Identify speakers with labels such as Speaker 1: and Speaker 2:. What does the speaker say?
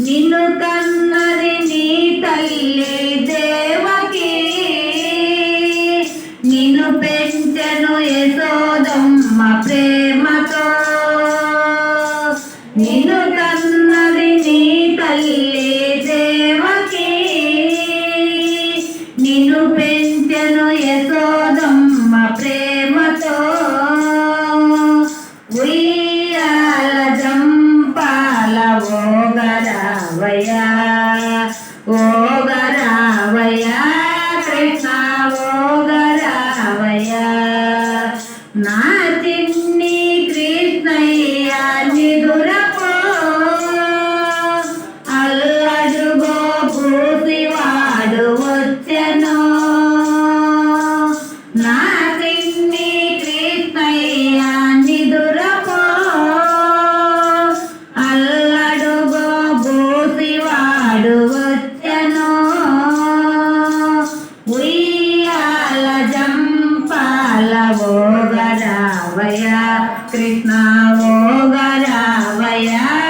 Speaker 1: నిన్ను కన్నది నీ తల్లి దేవకి. నిన్ను పెంచెను యశోదమ్మ ప్రేమతో. నిన్ను కన్నది నీ తల్లి దేవకి. నిన్ను ఓగరావయ ఓగరావయ కృష్ణ ఓగరావయ నా రావయ కృష్ణ ఓ రావయా